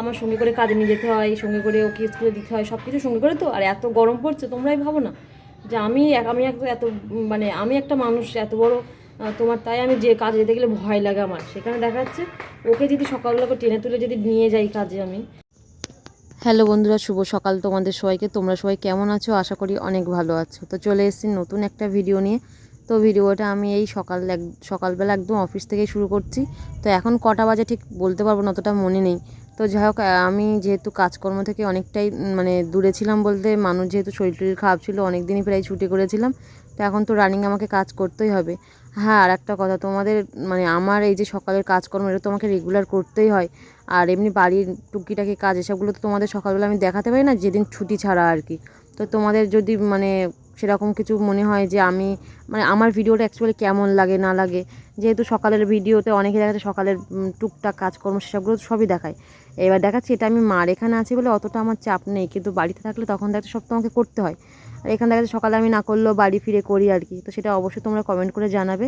আমার সঙ্গে করে কাজে নিয়ে যেতে হয়, সঙ্গে করে ওকে স্কুলে দিতে হয় সব কিছু সঙ্গে করে তো। আর এত গরম পড়ছে, তোমরাই ভাবো না যে আমি আমি এত মানে আমি একটা মানুষ, এত বড় তোমার তাই আমি যে কাজে যেতে গেলে ভয় লাগে আমার। সেখানে দেখা যাচ্ছে ওকে যদি সকালবেলা টেনে তুলে যদি নিয়ে যাই কাজে আমি। হ্যালো বন্ধুরা, শুভ সকাল তোমাদের সবাইকে। তোমরা সবাই কেমন আছো? আশা করি অনেক ভালো আছো। তো চলে এসেছি নতুন একটা ভিডিও নিয়ে। তো ভিডিওটা আমি এই সকাল সকালবেলা একদম অফিস থেকে শুরু করছি। তো এখন কটা বাজে ঠিক বলতে পারব না, অতটা মনে নেই। তো যাই হোক আমি যেহেতু কাজকর্ম থেকে অনেকটাই মানে দূরে ছিলাম বলতে, মানুষ যেহেতু শরীর টরীর খারাপ ছিল অনেক দিনই প্রায় ছুটি করেছিলাম, তো এখন তো রানিং আমাকে কাজ করতেই হবে। হ্যাঁ আর একটা কথা, তোমাদের মানে আমার এই যে সকালের কাজকর্ম, এটা তোমাকে রেগুলার করতেই হয়। আর এমনি বাড়ির টুকিটাকি কাজ, এসবগুলো তো তোমাদের সকালবেলা আমি দেখাতে পারি না, যেদিন ছুটি ছাড়া আর কি। তো তোমাদের যদি মানে সেরকম কিছু মনে হয় যে আমি মানে আমার ভিডিওটা অ্যাকচুয়ালি কেমন লাগে, না লাগে, যেহেতু সকালের ভিডিওতে অনেকে দেখাচ্ছে, সকালের টুকটাক কাজকর্ম সেসবগুলো সবই দেখায়। এবার দেখাচ্ছি এটা আমি মার এখানে আছি বলে অতটা আমার চাপ নেই, কিন্তু বাড়িতে থাকলে তখন দেখা সব তোমাকে করতে হয়। আর এখানে দেখা যাচ্ছে সকালে আমি না করলেও বাড়ি ফিরে করি আর কি, তো সেটা অবশ্যই তোমরা কমেন্ট করে জানাবে।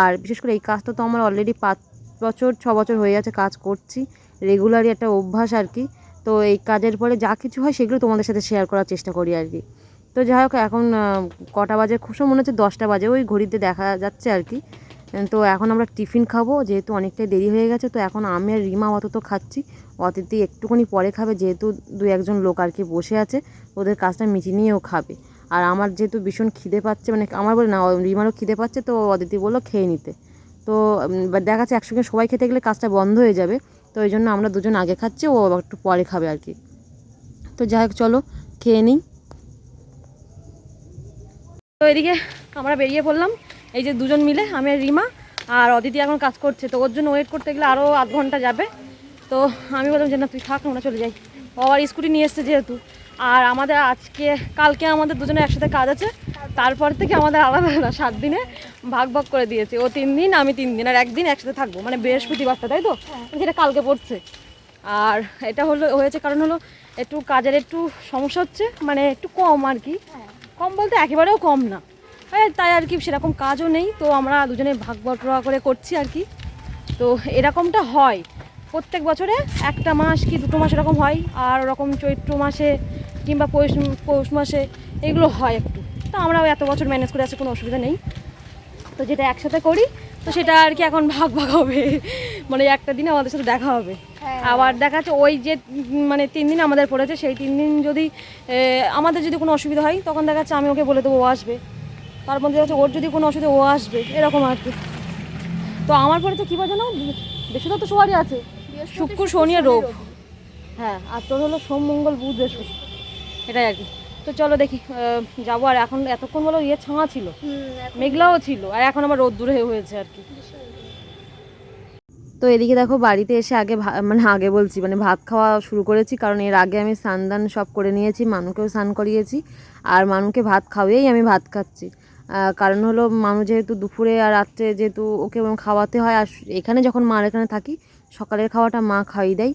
আর বিশেষ করে এই কাজটা তো আমার অলরেডি পাঁচ বছর, ছ বছর হয়ে গেছে কাজ করছি রেগুলারই একটা অভ্যাস আর কি। তো এই কাজের পরে যা কিছু হয় সেগুলো তোমাদের সাথে শেয়ার করার চেষ্টা করি আর কি। তো যাই হোক, এখন কটা বাজে? খুব মনে হচ্ছে দশটা বাজে, ওই ঘড়িতে দেখা যাচ্ছে আর কি। তো এখন আমরা টিফিন খাব, যেহেতু অনেকটাই দেরি হয়ে গেছে, তো এখন আমি আর রিমা অত তো খাচ্ছি। অতিথি একটুখানি পরে খাবে, যেহেতু দু একজন লোক আর কি বসে আছে, ওদের কাজটা মিটিয়ে নিয়েও খাবে। আর আমার যেহেতু ভীষণ খিদে পাচ্ছে মানে আমার বলে না রিমারও খিদে পাচ্ছে, তো অদিতি বলল খেয়ে নিতে। তো দেখা যাচ্ছে একসঙ্গে সবাই খেতে গেলে কাজটা বন্ধ হয়ে যাবে, তো ওই জন্য আমরা দুজন আগে খাচ্ছি, ও একটু পরে খাবে আর কি। তো যাই হোক, চলো, খেয়ে নিই। তো এদিকে আমরা বেরিয়ে পড়লাম, এই যে দুজন মিলে, আমি রিমা, আর অদিতি এখন কাজ করছে, তো ওর জন্য ওয়েট করতে গেলে আরও আধ ঘণ্টা যাবে। তো আমি বললাম যে না তুই থাক আমরা চলে যাই। ও আবার স্কুটি নিয়ে এসছে যেহেতু। আর আমাদের আজকে কালকে আমাদের দুজনে একসাথে কাজ আছে। তারপর থেকে আমাদের আলাদা আলাদা সাত দিনে ভাগ ভাগ করে দিয়েছে। ও তিন দিন আমি তিন দিন আর একদিন একসাথে থাকব। মানে বৃহস্পতিবারটা তাই তো? যেটা কালকে পড়ছে। আর এটা হলো হয়েছে কারণ হলো একটু কাজের একটু সমস্যা হচ্ছে। মানে একটু কম আর কি। কম বলতে একেবারেও কম না। তাই আর কি সেরকম কাজও নেই। তো আমরা দুজনে ভাগ বটরা করে করছি আর কি। তো এরকমটা হয়। প্রত্যেক বছরে একটা মাস কি দুটো মাস এরকম হয় আর ওরকম চৈত্র মাসে কিংবা পৌষ পৌষ মাসে এগুলো হয় একটু। তো আমরা এত বছর ম্যানেজ করে আছে কোনো অসুবিধা নেই। তো যেটা একসাথে করি তো সেটা আর কি এখন ভাগ ভাগ হবে। মানে একটা দিনে আমাদের সাথে দেখা হবে। আবার দেখা যাচ্ছে ওই যে মানে তিন দিন আমাদের পড়েছে সেই তিন দিন যদি আমাদের যদি কোনো অসুবিধা হয় তখন দেখা যাচ্ছে আমি ওকে বলে দেবো ও আসবে। তার মধ্যে হচ্ছে ওর যদি কোনো অসুবিধা ও আসবে এরকম আর কি। তো আমার পরে তো কী বলছে না বেশিরভাগ তো সবারই আছে। শুক্র শনি আর রোগ হ্যাঁ আর তোর হলো সোম মঙ্গল বুধ বৃহস্পতি। এটাই আর কি। তো চলো দেখি যাব। আর এখন এতক্ষণ বলো ইয়ে ছাঙা ছিল। মেঘলাও ছিল। আর এখন আবার রোদ্দুর হয়ে হয়েছে আর কি। তো এদিকে দেখো বাড়িতে এসে আগে মানে আগে বলছি মানে ভাত খাওয়া শুরু করেছি। কারণ এর আগে আমি স্নান দান সব করে নিয়েছি মানুকেও স্নান করিয়েছি। আর মানুকে ভাত খাওয়াই আমি ভাত খাচ্ছি। কারণ হলো মানুষ যেহেতু দুপুরে আর রাত্রে যেহেতু ওকে খাওয়াতে হয়, আর এখানে যখন মার এখানে থাকি, সকালের খাওয়াটা মা খাইয়ে দেয়।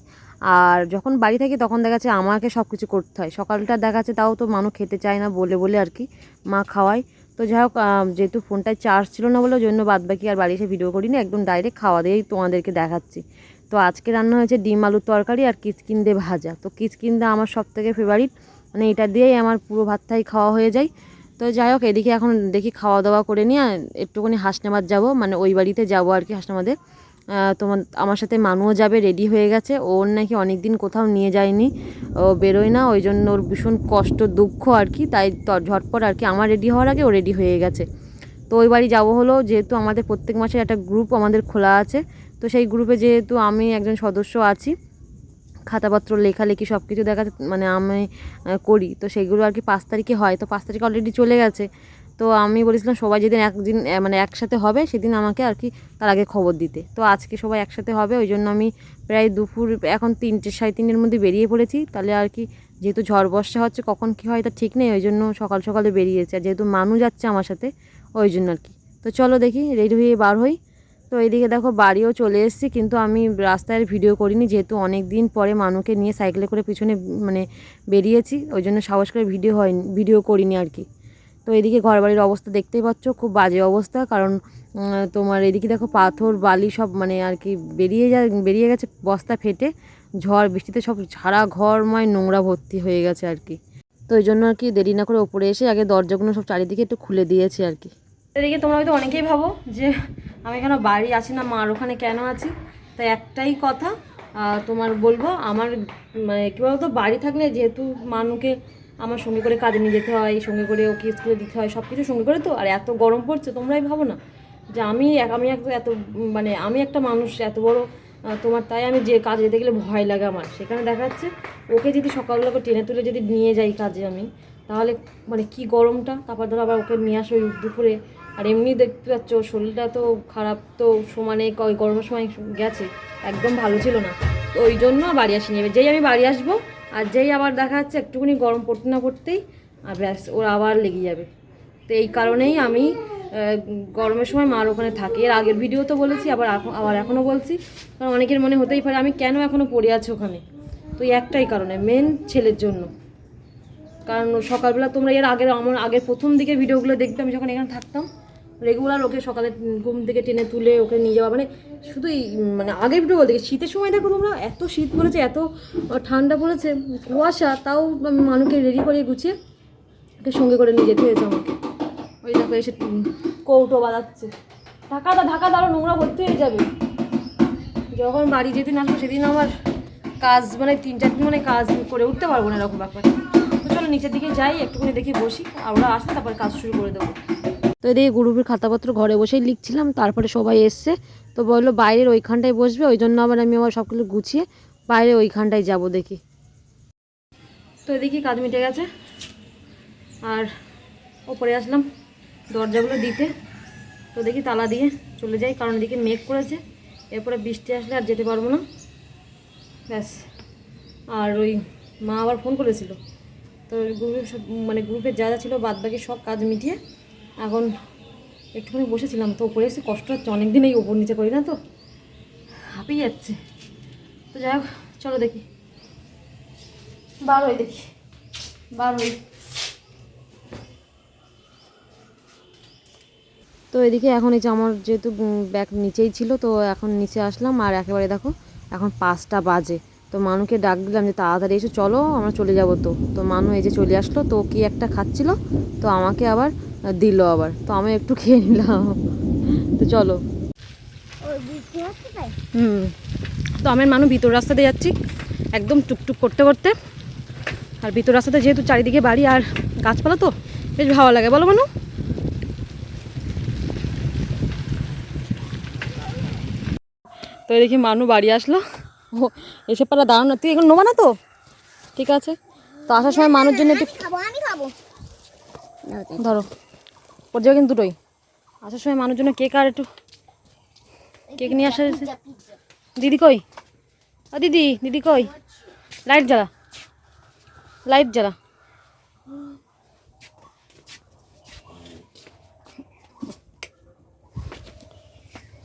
আর যখন বাড়ি থাকি তখন দেখা যাচ্ছে আমাকে সব কিছু করতে হয়। সকালটা দেখা যাচ্ছে তাও তো মানুষ খেতে চায় না বলে বলে আর কি মা খাওয়ায়। তো যাই হোক যেহেতু ফোনটায় চার্জ ছিল না বলে জন্য বাদ বাকি আর বাড়ি এসে ভিডিও করিনি, একদম ডাইরেক্ট খাওয়া দিয়েই তোমাদেরকে দেখাচ্ছি। তো আজকে রান্না হয়েছে ডিম আলুর তরকারি আর কিচকিন দিয়ে ভাজা। তো কিচকিন দা আমার সব থেকে ফেভারিট মানে এটা দিয়েই আমার পুরো ভাতটাই খাওয়া হয়ে যায়। তো যাই হোক এদিকে এখন দেখি খাওয়া দাওয়া করে নিয়ে একটুখানি হাসনাবাদ যাব। মানে ওই বাড়িতে যাব আর কি হাসনাবাদে। তোমার, আমার সাথে মানুও যাবে রেডি হয়ে গেছে। ওর নাকি অনেক দিন কোথাও নিয়ে যায়নি। ও বেরোয় না, ওই জন্য ওর ভীষণ কষ্ট, দুঃখ আর কি। তাই ঝটপট আর কি, আমার রেডি হওয়ার আগে ও রেডি হয়ে গেছে। তো ওই বাড়ি যাব হলো, যেহেতু আমাদের প্রত্যেক মাসে একটা গ্রুপ আমাদের খোলা আছে। তো সেই গ্রুপে যেহেতু আমি একজন সদস্য আছি খাতাপত্র, লেখালেখি সব কিছু দেখা মানে আমি করি। তো সেগুলো আর কি পাঁচ তারিখে হয়। তো পাঁচ তারিখে অলরেডি চলে গেছে। তো আমি বলেছিলাম, সবাই যেদিন একদিন মানে একসাথে হবে, সেদিন আমাকে আর কি তার আগে খবর দিতে। তো আজকে সবাই একসাথে হবে, ওই জন্য আমি প্রায় দুপুর, এখন তিনটে, সাড়ে তিনটের মধ্যে বেরিয়ে পড়েছি। তাহলে আর কি যেহেতু ঝড় বর্ষা হচ্ছে, কখন কী হয় তা ঠিক নেই, ওই জন্য সকাল সকালে বেরিয়েছে। আর যেহেতু মানু যাচ্ছে আমার সাথে, ওই জন্য আর কি। তো চলো দেখি, রেডি হয়ে বার হই। তো এইদিকে দেখো বাড়িও চলে এসেছি, কিন্তু আমি রাস্তায় ভিডিও করিনি, যেহেতু অনেক দিন পরে মানুকে নিয়ে সাইকেলে করে পিছনে মানে বেরিয়েছি, ওই জন্য সাহস করে ভিডিও হয়নি ভিডিও করিনি আর কি। তো এদিকে ঘর বাড়ির অবস্থা দেখতেই পাচ্ছ, খুব বাজে অবস্থা, কারণ তোমার এদিকে দেখো পাথর, বালি সব মানে আর কি বেরিয়ে যা বেরিয়ে গেছে, বস্তা ফেটে, ঝড়, বৃষ্টিতে সব সারা ঘরময় নোংরা ভর্তি হয়ে গেছে আর কি। তো ওই জন্য আর কি দেরি না করে ওপরে এসে আগে দরজাগুলো সব চারিদিকে একটু খুলে দিয়েছি আর কি। এদিকে তোমরা হয়তো অনেকেই ভাবো যে আমি এখানে বাড়ি আছি না, মার ওখানে কেন আছি? তাই একটাই কথা তোমার বলব, আমার মানে কী বলতো, বাড়ি থাকলে যেহেতু মানুকে আমার সঙ্গে করে কাজে নিয়ে যেতে হয়, সঙ্গে করে ওকে স্কুলে দিতে হয় সব কিছু সঙ্গে করে তো, আর এত গরম পড়ছে, তোমরাই ভাবো না যে আমি আমি এত মানে আমি একটা মানুষ, এত বড় তোমার তাই আমি যে কাজে যেতে গেলে ভয় লাগে আমার। সেখানে দেখা যাচ্ছে, ওকে যদি সকালবেলা করে টেনে তুলে যদি নিয়ে যাই কাজে আমি, তাহলে মানে কি গরমটা? তারপর ধরো আবার ওকে নিয়ে আসো দুপুরে আর এমনি দেখতে পাচ্ছ, শরীরটা তো খারাপ, তো সমানে গরমের সময় গেছে, একদম ভালো ছিল না। তো ওই জন্য বাড়ি আসিনি। এবার যেই আমি বাড়ি আসব, আর যেই আবার দেখা যাচ্ছে একটুখানি গরম পড়তে না পড়তেই, আর ব্যাস, ওর আবার লেগে যাবে। তো এই কারণেই আমি গরমের সময় মার ওখানে থাকি। এর আগের ভিডিও তো বলেছি, আবার আবার এখনও বলছি। কারণ অনেকের মনে হতেই পারে, আমি কেন এখনও পড়ে আছি ওখানে? তো একটাই কারণে মেন ছেলের জন্য। কারণ সকালবেলা তোমরা এর আগের, আমার আগের প্রথম দিকে ভিডিওগুলো দেখবে, আমি যখন এখানে থাকতাম রেগুলার ওকে সকালে ঘুম থেকে টেনে তুলে ওকে নিয়ে যাওয়া মানে শুধু এই মানে আগের ভিডিও বলতে শীতের সময় দেখো তোমরা এত শীত পড়েছে, এত ঠান্ডা পড়েছে, কুয়াশা, তাও মানুষকে রেডি করে গুছিয়ে ওকে সঙ্গে করে নিয়ে যেতে হয়েছে আমাকে। ওই দেখো এসে কৌটো বাজাচ্ছে ঢাকা ঢাকাটা ঢাকা দাঁড়ো নোংরা ভর্তি হয়ে যাবে। যখন বাড়ি যেদিন আসব সেদিন আমার কাজ মানে তিন চার দিন মানে কাজ করে উঠতে পারব না এরকম ব্যাপার। তো চলো নিচের দিকে যাই, একটুখানি দেখি বসি আর ওরা আসলে তারপর কাজ শুরু করে দেবো। তো এদিকে গ্রুপের খাতাপত্র ঘরে বসেই লিখছিলাম, তারপরে সবাই এসছে। তো বলল, বাইরের ওইখানটায় বসবে, ওই জন্য আবার আমি আবার সবগুলো গুছিয়ে বাইরে ওইখানটায় যাব দেখি। তো এদিকে কাজ মিটে গেছে। আর ওপরে আসলাম দরজাগুলো দিতে। তো দেখি তালা দিয়ে চলে যাই, কারণ এদিকে মেঘ করেছে। এরপরে বৃষ্টি আসলে আর যেতে পারব না। ব্যাস। আর ওই মা আবার ফোন করেছিল। তো গ্রুপে সব মানে গ্রুপে যা যা ছিল বাদ বাকি সব কাজ মিটিয়ে এখন একটুখানি বসেছিলাম তো উপরে এসে কষ্ট হচ্ছে, অনেকদিন এই উপর নিচে করি না তো, হাঁপিয়ে যাচ্ছে। তো যাই হোক, চলো দেখি। বার হই দেখি বার হই তো এদিকে এখন এই যে আমার যেহেতু ব্যাগ নিচেই ছিল, তো এখন নিচে আসলাম, আর একেবারে দেখো, এখন পাঁচটা বাজে। তো মানুকে ডাক দিলাম যে তাড়াতাড়ি এসে, চলো আমরা চলে যাব তো। তো মানু এই যে চলে আসলো, তো কি একটা খাচ্ছিল, তো আমাকে আবার দিল আবার। তো আমি একটু খেয়ে নিলাম। তো চলো। হুম। তো আমার মানু ভিতর রাস্তা দিয়ে যাচ্ছি একদম টুকটুক করতে করতে। আর ভিতর রাস্তাতে যেহেতু চারিদিকে বাড়ি আর গাছপালা তো বেশ ভালো লাগে। বলো মানু। তো দেখি মানু বাড়ি আসলো। ও এসে পারা দাঁড়ানো। তুই এখন নোবা না তো? ঠিক আছে। তো আসার সময় মানুষ জন্য একটু ধরো। ওর যাবে কিন্তু দুটোই। আসার সময় মানুষ জন্য কেক আর একটু কেক নিয়ে আসা। দিদি কই? ও দিদি দিদি কই? লাইট জ্বালা। লাইট জ্বালা।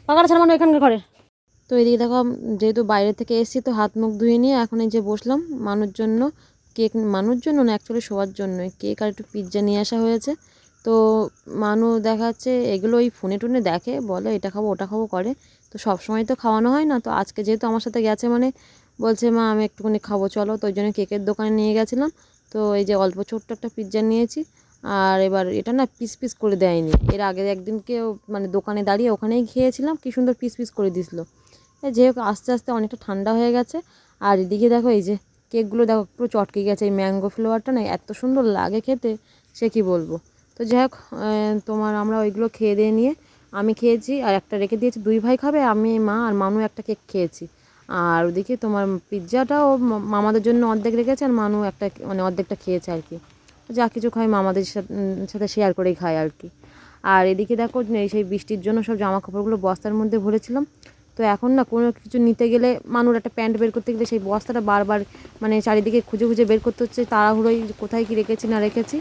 পাকাটা ছাড়া মানে এখানকার ঘরে। তো এদিকে দেখো যেহেতু বাইরে থেকে এসেছি তো হাত মুখ ধুয়ে নিয়ে এখন এই যে বসলাম মানুষ জন্য কেক মানুষ জন্য না অ্যাকচুয়ালি সবার জন্য কেক আর একটু পিৎজা নিয়ে আসা হয়েছে। তো মানু দেখা যাচ্ছে এগুলো ওই ফোনে টোনে দেখে, বলে এটা খাব, ওটা খাব করে। তো সব সময় তো খাওয়ানো হয় না, তো আজকে যেহেতু আমার সাথে গেছে মানে বলছে, মা, আমি একটুখানি খাব, চলো। তো ওই জন্য কেকের দোকানে নিয়ে গেছিলাম। তো এই যে অল্প ছোট্ট একটা পিৎজা নিয়েছি। আর এবার এটা না পিস পিস করে দেয়নি। এর আগে একদিনকে ও- মানে দোকানে দাঁড়িয়ে ওখানেই খেয়েছিলাম, কি সুন্দর পিস পিস করে দিছিল। এই যে হোক, আস্তে আস্তে অনেকটা ঠান্ডা হয়ে গেছে। আর এদিকে দেখো, এই যে কেকগুলো দেখো, পুরো চটকে গেছে। এই ম্যাঙ্গো ফ্লেভারটা না এত সুন্দর লাগে খেতে, সে কি বলব? তো যাই হোক তোমার আমরা ওইগুলো খেয়ে দিয়ে নিয়ে আমি খেয়েছি আর একটা রেখে দিয়েছি। দুই ভাই খাবে, আমি, মা আর মানু একটা কেক খেয়েছি। আর ওদিকে তোমার পিৎজাটাও মামাদের জন্য অর্ধেক রেখেছে আর মানু একটা মানে অর্ধেকটা খেয়েছে আর কি। যা কিছু খাই মামাদের সাথে শেয়ার করেই খায় আর কি। আর এদিকে দেখো, এই সেই বৃষ্টির জন্য সব জামা কাপড়গুলো বস্তার মধ্যে ভরেছিলাম। তো এখন না কোনো কিছু নিতে গেলে মানুষ একটা প্যান্ট বের করতে গেলে সেই বস্তাটা বারবার মানে চারিদিকে খুঁজে খুঁজে বের করতে হচ্ছে তাড়াহুড়োই কোথায় কি রেখেছি না রেখেছি।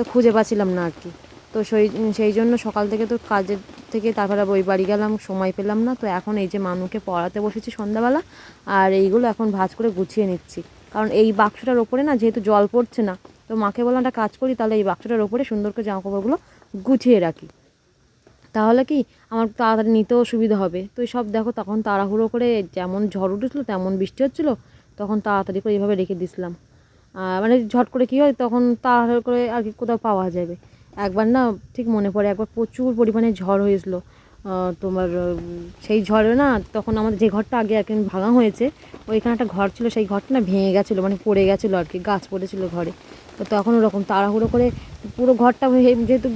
তো খুঁজে পাচ্ছিলাম না আর কি। তো সেই সেই জন্য সকাল থেকে তো কাজের থেকে তারপরে ওই বাড়ি গেলাম, সময় পেলাম না। তো এখন এই যে মানুকে পড়াতে বসেছি সন্ধ্যাবেলা, আর এইগুলো এখন ভাজ করে গুছিয়ে নিচ্ছি। কারণ এই বাক্সটার ওপরে না যেহেতু জল পড়ছে না, তো মাকে বললাম একটা কাজ করি, তাহলে এই বাক্সটার ওপরে সুন্দর করে জামা কাপড়গুলো গুছিয়ে রাখি। তাহলে কি আমার তাড়াতাড়ি নিতেও সুবিধা হবে। তো সব দেখো, তখন তাড়াহুড়ো করে যেমন ঝড় উঠেছিলো, তেমন বৃষ্টি হচ্ছিল, তখন তাড়াতাড়ি করে এইভাবে রেখে দিছিলাম। মানে ঝট করে কী হয়, তখন তাড়াতাড়ি করে আর কি কোথাও পাওয়া যাবে। একবার না ঠিক মনে পড়ে, একবার প্রচুর পরিমাণে ঝড় হয়েছিল। তোমার সেই ঝড়ে না তখন আমাদের যে ঘরটা আগে একদিন ভাঙা হয়েছে, ওইখানে একটা ঘর ছিল, সেই ঘরটা না ভেঙে গেছিল মানে পড়ে গেছিল আর কি, গাছ পড়েছিল ঘরে। তো তখন ওরকম তাড়াহুড়ো করে পুরো ঘরটা যেহেতু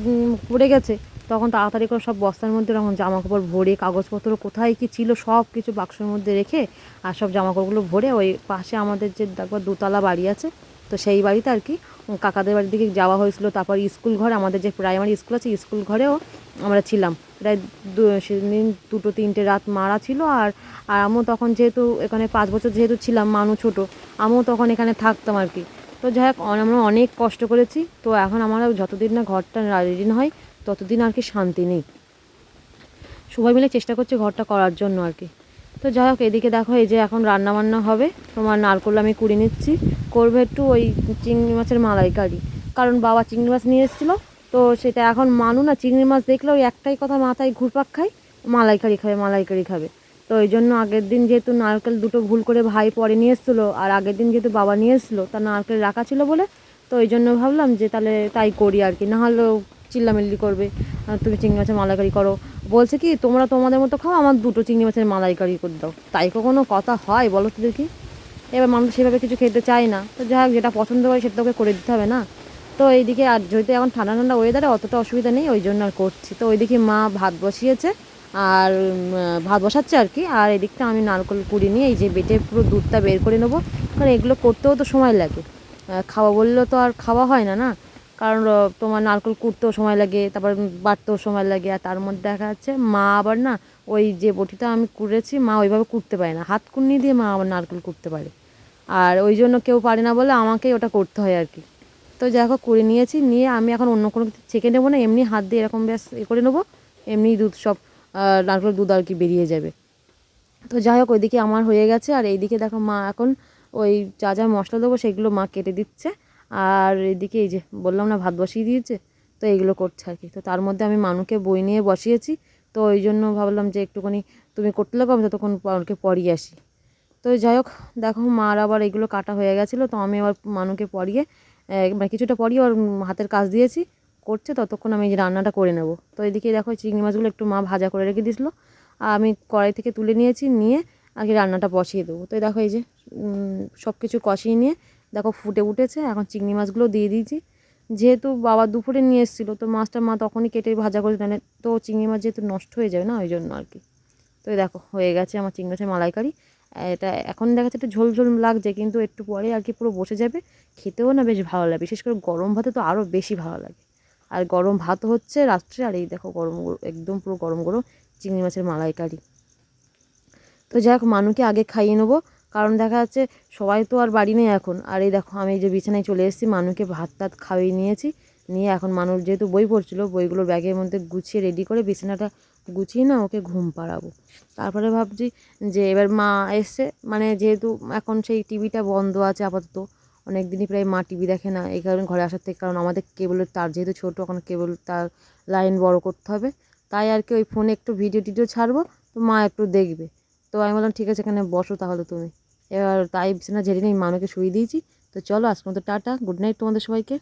পড়ে গেছে তখন তাড়াতাড়ি করে সব বস্তার মধ্যে এরকম জামা কাপড় ভরে, কাগজপত্র কোথায় কি ছিল সব কিছু বাক্সের মধ্যে রেখে আর সব জামা কাপড়গুলো ভরে ওই পাশে আমাদের যে দেখো দোতলা বাড়ি আছে, তো সেই বাড়িতে আর কি কাকাদের বাড়ির দিকে যাওয়া হয়েছিল। তারপর স্কুল ঘর, আমাদের যে প্রাইমারি স্কুল আছে, স্কুল ঘরেও আমরা ছিলাম। প্রায় দু- সেদিন দুটো, তিনটে রাত মারা ছিল আর আর আমিও তখন যেহেতু এখানে পাঁচ বছর যেহেতু ছিলাম, মানু ছোট, আমিও তখন এখানে থাকতাম আর কি। তো যাই হোক আমরা অনেক কষ্ট করেছি। তো এখন আমার যতদিন না ঘরটা রেডি হয় ততদিন আর কি শান্তি নেই। সবাই মিলে চেষ্টা করছি ঘরটা করার জন্য আর কি। তো যাই হোক, এদিকে দেখো, এই যে এখন রান্না বান্না হবে। তোমার নারকোল আমি কুড়ি নিচ্ছি। করবে একটু ওই চিংড়ি মাছের মালাইকারি। কারণ বাবা চিংড়ি মাছ নিয়ে এসেছিল। তো সেটা এখন মানু না, চিংড়ি মাছ দেখলে ওই একটাই কথা, মাথায় ঘুরপাক খায়, মালাইকারি খাবে মালাইকারি খাবে। তো ওই জন্য আগের দিন যেহেতু নারকেল দুটো ভুল করে ভাই পরে নিয়ে এসেছিল, আর আগের দিন যেহেতু বাবা নিয়ে এসেছিল তার নারকেল রাখা ছিল বলে, তো ওই জন্য ভাবলাম যে তাহলে তাই করি আর কি। নাহলেও চিল্লামিল্লি করবে তুমি চিংড়ি মাছের মালাইকারি করো। বলছে কি, তোমরা তোমাদের মতো খাও, আমার দুটো চিংড়ি মাছের মালাইকারি করে দাও। তাই কখনো কথা হয় বলো তো দেখি। এবার মানুষ সেভাবে কিছু খেতে চায় না। তো যাই হোক, যেটা পছন্দ করে সেটা তোকে করে দিতে হবে না। তো এইদিকে আর যেহেতু এখন ঠান্ডা ঠান্ডা ওয়েদারে অতটা অসুবিধা নেই, ওই জন্য আর করছি। তো ওইদিকে মা ভাত বসিয়েছে, আর ভাত বসাচ্ছে আর কি। আর এদিকটা আমি নারকল কুড়ি নিয়ে এই যে বেটে পুরো দুধটা বের করে নেব। কারণ এগুলো করতেও তো সময় লাগে। খাওয়া বললেও তো আর খাওয়া হয় না না? কারণ তোমার নারকেল কুড়তেও সময় লাগে তারপর বাটতেও সময় লাগে আর তার মধ্যে দেখা যাচ্ছে মা আবার না ওই যে বটিটা আমি কুড়েছি মা ওইভাবে কুড়তে পারে না। হাত কুড়নি দিয়ে মা আবার নারকেল কুড়তে পারে। আর ওই জন্য কেউ পারে না বলে আমাকেই ওটা করতে হয় আর কি। তো যাই হোক করে নিয়েছি নিয়ে আমি এখন অন্য কোনো কিছু ছেঁকে নেব না এমনি হাত দিয়ে এরকম ব্যাস এ করে নেব এমনি দুধ সব আহ, নারকেলের দুধ আর কি বেরিয়ে যাবে। তো যাই হোক ওইদিকে আমার হয়ে গেছে আর এইদিকে দেখো মা এখন ওই যা যা মশলা দেবো সেগুলো মা কেটে দিচ্ছে। আর এদিকে এই যে বললাম না ভাত বসিয়ে দিয়েছে তো এইগুলো করছে আর কি। তো তার মধ্যে আমি মানুকে বই নিয়ে বসিয়েছি তো ওই জন্য ভাবলাম যে একটুখানি তুমি করতে লাগো আমি ততক্ষণ মানুকে পড়িয়ে আসি। তো যাই হোক দেখো মার আবার এগুলো কাটা হয়ে গেছিল তো আমি আবার মানুকে পরিয়ে মানে কিছুটা পরিয়ে উম, হাতের কাজ দিয়েছি করছে ততক্ষণ আমি এই রান্নাটা করে নেব। তো এদিকে দেখো চিংড়ি মাছগুলো একটু মা ভাজা করে রেখে দিয়েছিলো আর আমি কড়াই থেকে তুলে নিয়েছি নিয়ে আগে রান্নাটা বসিয়ে দেবো। তো দেখো এই যে সব কিছু কষিয়ে নিয়ে দেখো ফুটে উঠেছে, এখন চিংড়ি মাছগুলো দিয়ে দিয়েছি। যেহেতু বাবা দুপুরে নিয়ে এসেছিল, তো মাছটা মা তখনই কেটে ভাজা করে দেন তো চিংড়ি মাছ যেহেতু নষ্ট হয়ে যাবে না, ওই জন্য আর কি। তো দেখো, হয়ে গেছে আমার চিংড়ি মাছের মালাইকারি। এটা এখন দেখা যাচ্ছে একটু ঝোল ঝোল লাগছে, কিন্তু একটু পরে আর কি পুরো বসে যাবে। খেতেও না বেশ ভালো লাগে, বিশেষ করে গরম ভাতে তো আরও বেশি ভালো লাগে। আর গরম ভাত হচ্ছে রাত্রে, আর এই দেখো গরম গরম একদম পুরো গরম গরম চিংড়ি মাছের মালাইকারি। তো যাই হোক, মানুকে আগে খাইয়ে নেব। কারণ দেখা যাচ্ছে সবাই তো আর বাড়ি নেই এখন। আর এই দেখো, আমি এই যে বিছানায় চলে এসেছি, মানুকে ভাত টাত খাইয়ে নিয়েছি। নিয়ে এখন মানুষ যেহেতু বই পড়ছিল, বইগুলো ব্যাগের মধ্যে গুছিয়ে রেডি করে বিছানাটা গুছিয়ে না ওকে ঘুম পাড়াবো। তারপরে ভাবছি যে এবার মা এসছে মানে যেহেতু এখন সেই টিভিটা বন্ধ আছে আপাতত অনেক দিনই প্রায় মা টিভি দেখে না, এই কারণে ঘরে আসার থেকে, কারণ আমাদের কেবলের তার যেহেতু ছোটো, এখন কেবল তার লাইন বড় করতে হবে। তাই আর কি ওই ফোনে একটু ভিডিও টিডিও ছাড়বো, তো মা একটু দেখবে। তো আমি বললাম, ঠিক আছে, এখানে বসো তাহলে তুমি। এবার তাই বিছানা ঝেড়ে নিয়ে মানুষকে শুয়ে দিয়েছি। তো চলো আজকের মতো টাটা গুড নাইট তোমাদের সবাইকে।